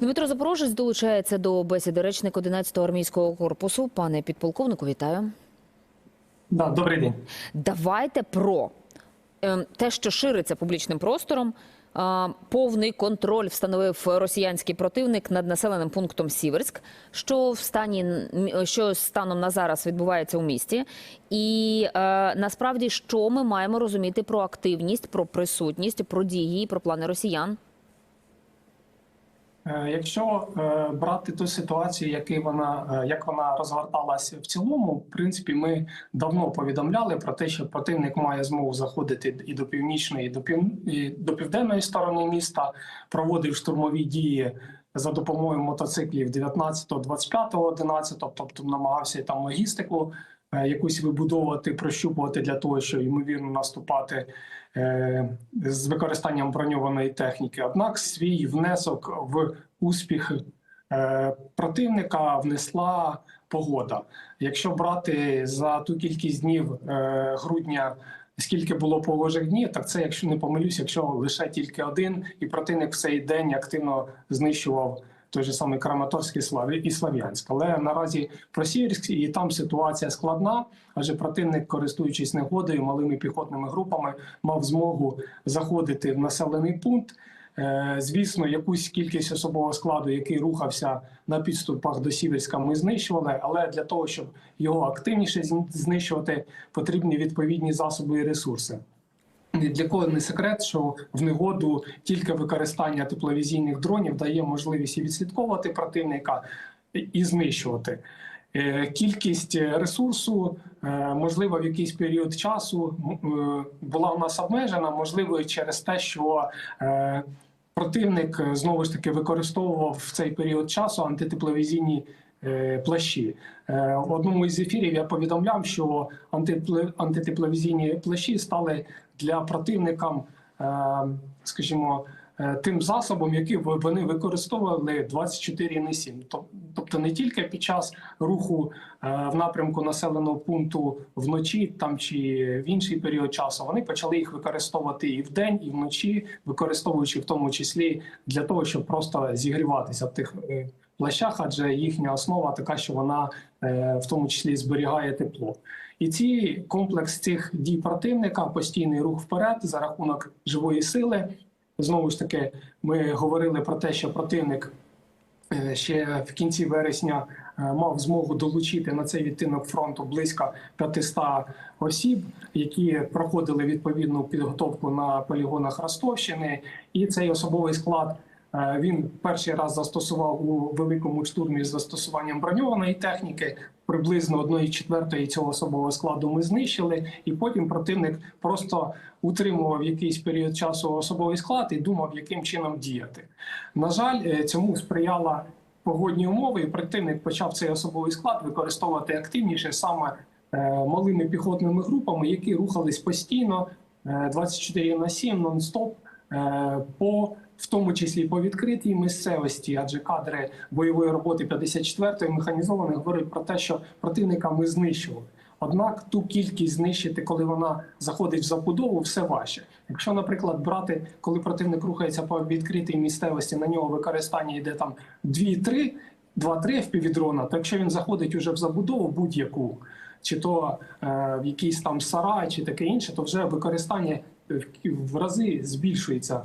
Дмитро Запорожець долучається до бесіди речник 11-го армійського корпусу. Пане підполковнику, вітаю. Да, добрий день. Давайте про ем, те, що шириться публічним простором. Повний контроль встановив росіянський противник над населеним пунктом Сіверськ, що в стані що станом на зараз відбувається у місті, і е, насправді що ми маємо розуміти про активність, про присутність, про дії, про плани росіян. Е, Якщо е, брати ту ситуацію, який вона, е, як вона розгорталася в цілому, в принципі, ми давно повідомляли про те, що противник має змогу заходити і до північної, і до пів... і до південної сторони міста, проводив штурмові дії за допомогою мотоциклів 19, 25, 11, тобто намагався там логістику якусь вибудовувати, прощупувати для того, щоб ймовірно наступати з використанням броньованої техніки. Однак свій внесок в успіх е, противника внесла погода. Якщо брати за ту кількість днів е, грудня. Скільки було погожих днів, так це, якщо не помилюсь, якщо лише тільки один, і противник в цей день активно знищував той же самий Краматорськ і Слав'янськ. Але наразі про і там ситуація складна, адже противник, користуючись негодою, малими піхотними групами, мав змогу заходити в населений пункт. Е, Звісно, якусь кількість особового складу, який рухався на підступах до Сіверська, ми знищували. Але для того, щоб його активніше знищувати, потрібні відповідні засоби і ресурси. Для кого не секрет, що в негоду тільки використання тепловізійних дронів дає можливість і відслідковувати противника і- знищувати. Е, Кількість ресурсу, е, можливо, в якийсь період часу була у нас обмежена, можливо, через те, що противник е, знову ж таки використовував в цей період часу антитепловізійні е, плащі. Е, В одному із ефірів я повідомляв, що антитепловізійні плащі стали для противникам, скажімо, тим засобом, який вони використовували 24 на 7. Тоб- Тобто не тільки під час руху е, в напрямку населеного пункту вночі там чи в інший період часу, вони почали їх використовувати і вдень, і вночі, використовуючи в тому числі для того, щоб просто зігріватися в тих е, плащах, адже їхня основа така, що вона е, в тому числі зберігає тепло. І ці комплекс цих дій противника, постійний рух вперед за рахунок живої сили. Знову ж таки, ми говорили про те, що противник е, ще в кінці вересня е, мав змогу долучити на цей відтинок фронту близько 500 осіб, які проходили відповідну підготовку на полігонах Ростовщини. І цей особовий склад е, він перший раз застосував у великому штурмі з застосуванням броньованої техніки. Приблизно одної четвертої цього особового складу ми знищили, і потім противник просто утримував якийсь період часу особовий склад і думав, яким чином діяти. На жаль, е, цьому сприяла погодні умови, і противник почав цей особовий склад використовувати активніше саме е, малими піхотними групами, які рухались постійно е, 24 на 7 нон-стоп е, по в тому числі по відкритій місцевості, адже кадри бойової роботи 54-ї механізованої говорять про те, що противника ми знищували. Однак ту кількість знищити, коли вона заходить в забудову, все важче. Якщо, наприклад, брати, коли противник рухається по відкритій місцевості, на нього використання йде там 2-3, 2-3 впівдрона, то якщо він заходить уже в забудову будь-яку, чи то е, в якийсь там сарай, чи таке інше, то вже використання в, в рази збільшується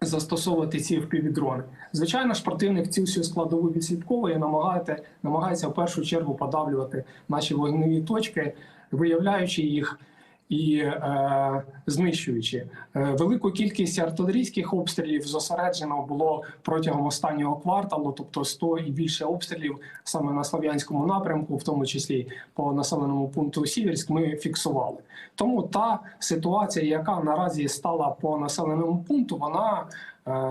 застосовувати ці впівдрони. Звичайно ж, противник цю всю складову відслідковує, намагається, намагається в першу чергу подавлювати наші вогневі точки, виявляючи їх і е, знищуючи. Е, велику кількість артилерійських обстрілів зосереджено було протягом останнього кварталу, тобто 100 і більше обстрілів саме на Слов'янському напрямку, в тому числі по населеному пункту Сіверськ, ми фіксували. Тому та ситуація, яка наразі стала по населеному пункту, вона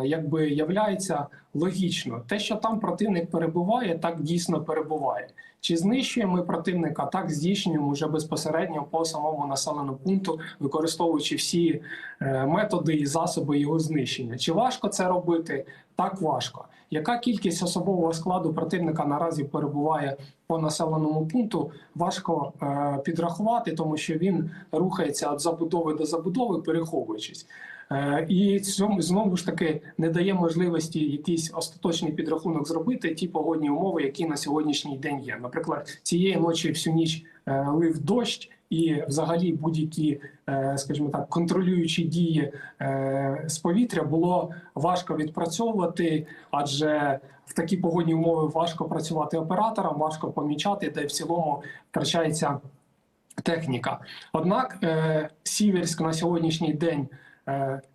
якби являється логічно. Те, що там противник перебуває, так дійсно перебуває. Чи знищуємо противника? Так здійснюємо вже безпосередньо по самому населеному пункту, використовуючи всі е, методи і засоби його знищення. Чи важко це робити? Так важко. Яка кількість особового складу противника наразі перебуває по населеному пункту? Важко е, підрахувати, тому що він рухається від забудови до забудови, переховуючись. Е, І цьому знову ж таки не дає можливості якийсь остаточний підрахунок зробити ті погодні умови, які на сьогоднішній день є. Наприклад, цієї ночі всю ніч е, лив дощ, і взагалі будь-які, е, скажімо так, контролюючі дії з повітря було важко відпрацьовувати, адже в такі погодні умови важко працювати операторам, важко помічати, де в цілому втрачається техніка. Однак Сіверськ на сьогоднішній день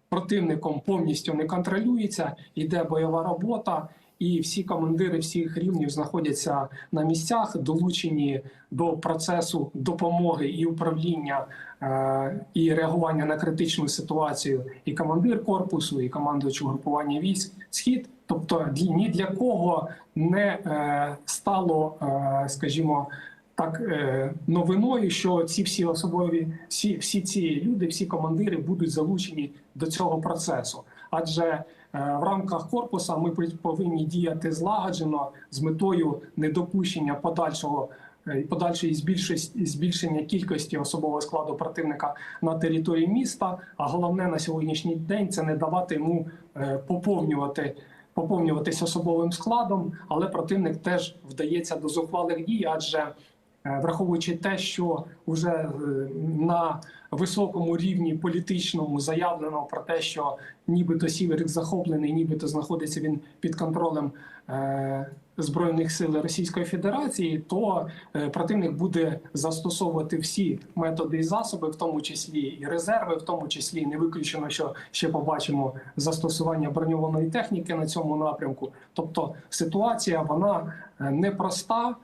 противником повністю не контролюється, йде бойова робота, і всі командири всіх рівнів знаходяться на місцях, долучені до процесу допомоги і управління е, і реагування на критичну ситуацію. І командир корпусу, і командуючий групування військ схід. Тобто ні для кого не е, стало, е, скажімо, так е, новиною, що ці всі особові, всі, всі ці люди, всі командири будуть залучені до цього процесу. Адже е, в рамках корпуса ми пов- повинні діяти злагоджено з метою недопущення подальшого. е, Подальшої збільшення кількості особового складу противника на території міста. А головне на сьогоднішній день це не давати йому поповнювати поповнюватись особовим складом, але противник теж вдається до зухвалих дій, адже враховуючи те, що вже е, на високому рівні політичному заявлено про те, що нібито Сіверик захоплений, нібито знаходиться він під контролем е, збройних сил Російської Федерації, то е, противник буде застосовувати всі методи і засоби, в тому числі і резерви, в тому числі не виключено, що ще побачимо застосування броньованої техніки на цьому напрямку. Тобто ситуація вона е, непроста.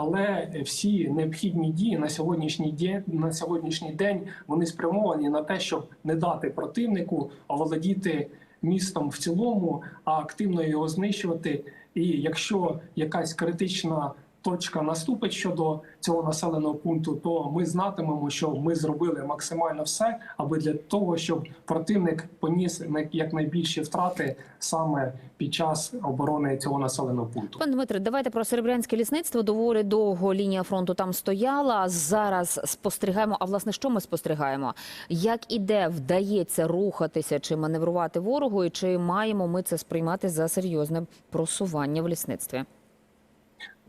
Але всі необхідні дії на сьогоднішній день на сьогоднішній день вони спрямовані на те, щоб не дати противнику оволодіти містом в цілому, а активно його знищувати. І якщо якась критична точка наступить щодо цього населеного пункту, то ми знатимемо, що ми зробили максимально все, аби для того, щоб противник поніс най- якнайбільші втрати саме під час оборони цього населеного пункту. Пане Дмитре, давайте про серебрянське лісництво. Доволі довго лінія фронту там стояла. Зараз спостерігаємо. А власне, що ми спостерігаємо? Як і де вдається рухатися чи маневрувати ворогу, і чи маємо ми це сприймати за серйозне просування в лісництві?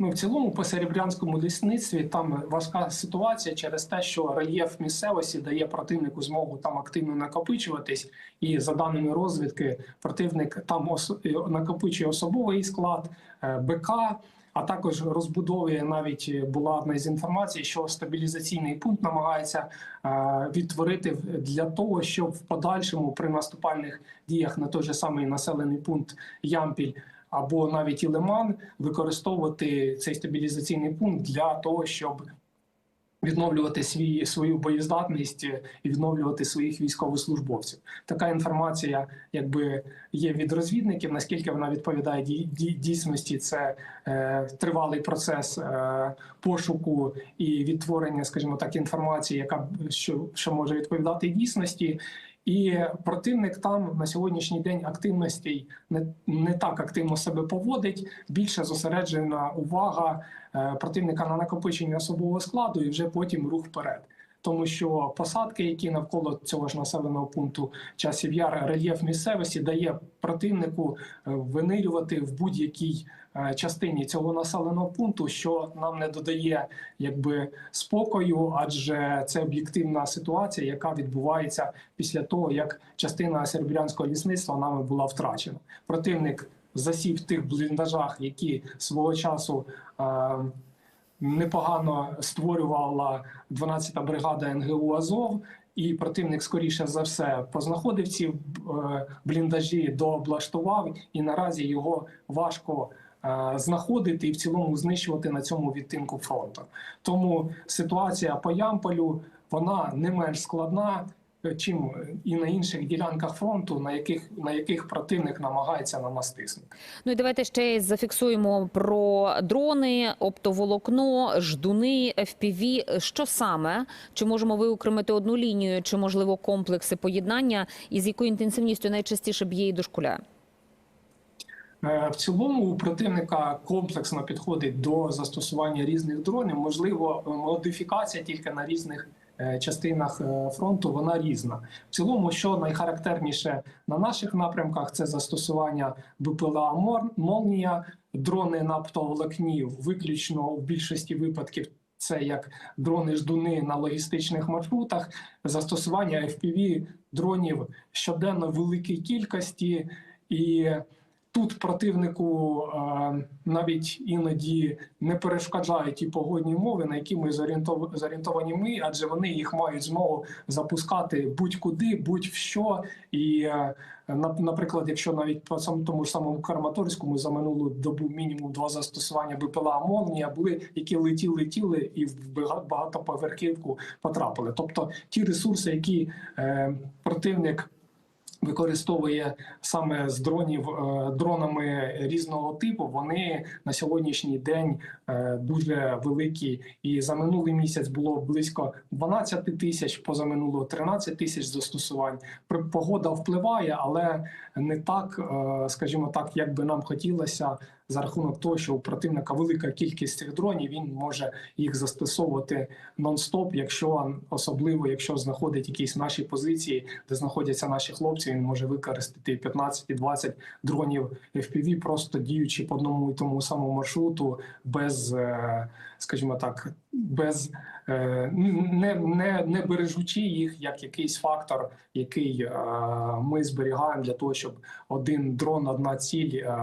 Ну, в цілому, по серебрянському лісництві там важка ситуація через те, що рельєф місцевості дає противнику змогу там активно накопичуватись, і за даними розвідки, противник там ос- накопичує особовий склад е, БК. А також розбудовує навіть е, була одна з інформацій, що стабілізаційний пункт намагається е, відтворити для того, щоб в подальшому при наступальних діях на той же самий населений пункт Ямпіль або навіть і Лиман використовувати цей стабілізаційний пункт для того, щоб відновлювати свій свою боєздатність і відновлювати своїх військовослужбовців. Така інформація, якби є від розвідників. Наскільки вона відповідає дій- дій- дійсності, це е, тривалий процес е, пошуку і відтворення, скажімо так, інформації, яка що, що може відповідати дійсності. І противник там на сьогоднішній день активностей не, не так активно себе поводить. Більше зосереджена увага е, противника на накопичення особового складу і вже потім рух вперед. Тому що посадки, які навколо цього ж населеного пункту часів яр, рельєф місцевості дає противнику е, винирювати в будь-якій е, частині цього населеного пункту, що нам не додає якби спокою, адже це об'єктивна ситуація, яка відбувається після того, як частина серебрянського лісництва нами була втрачена. Противник засів в тих бліндажах, які свого часу. е, Непогано створювала 12-та бригада НГУ Азов, і противник, скоріше за все, познаходив ці е, бліндажі, дооблаштував, і наразі його важко е, знаходити і в цілому знищувати на цьому відтинку фронту. Тому ситуація по Ямполю вона не менш складна, чим і на інших ділянках фронту, на яких на яких противник намагається на нас тиснути. Ну і давайте ще зафіксуємо про дрони, оптоволокно, ждуни, FPV. Що саме? Чи можемо виокремити одну лінію, чи можливо комплекси поєднання, і з якою інтенсивністю найчастіше б'є і дошкуляє? Е, В цілому у противника комплексно підходить до застосування різних дронів. Можливо, е, модифікація тільки на різних е, частинах е, фронту вона різна. В цілому, що найхарактерніше на наших напрямках, це застосування БПЛА «Мор- «Молнія», дрони на оптоволокні, виключно в більшості випадків. Це як дрони-ждуни на логістичних маршрутах, застосування FPV дронів щоденно великій кількості, і тут противнику е, навіть іноді не перешкоджають ті погодні умови, на які ми зорієнтов- зорієнтовані ми, адже вони їх мають змогу запускати будь-куди, будь-в що. І, е, на- наприклад, якщо навіть по тому ж самому Краматорську ми за минулу добу мінімум два застосування БПЛА «Молнія» були, які летіли, летіли і в бага- багатоповерхівку потрапили. Тобто ті ресурси, які е, противник використовує саме з дронів е, дронами різного типу, вони на сьогоднішній день е, дуже великі. І за минулий місяць було близько 12 тисяч, позаминулого 13 тисяч застосувань. Погода впливає, але не так, е, скажімо так, як би нам хотілося. За рахунок того, що у противника велика кількість цих дронів, він може їх застосовувати нон-стоп, якщо особливо, якщо знаходить якісь наші позиції, де знаходяться наші хлопці, він може використати 15 і 20 дронів FPV, просто діючи по одному і тому самому маршруту, без, е, скажімо так, без е, не, не, не бережучи їх як якийсь фактор, який е, ми зберігаємо для того, щоб один дрон, одна ціль. е,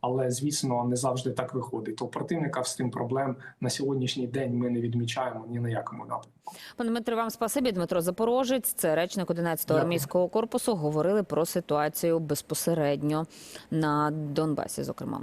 але звісно не завжди так виходить. То у противника з тим проблем на сьогоднішній день ми не відмічаємо ні на якому напрямку. Пане Дмитро, вам спасибі. Дмитро Запорожець, це речник 11-го армійського корпусу. Говорили про ситуацію безпосередньо на Донбасі, зокрема.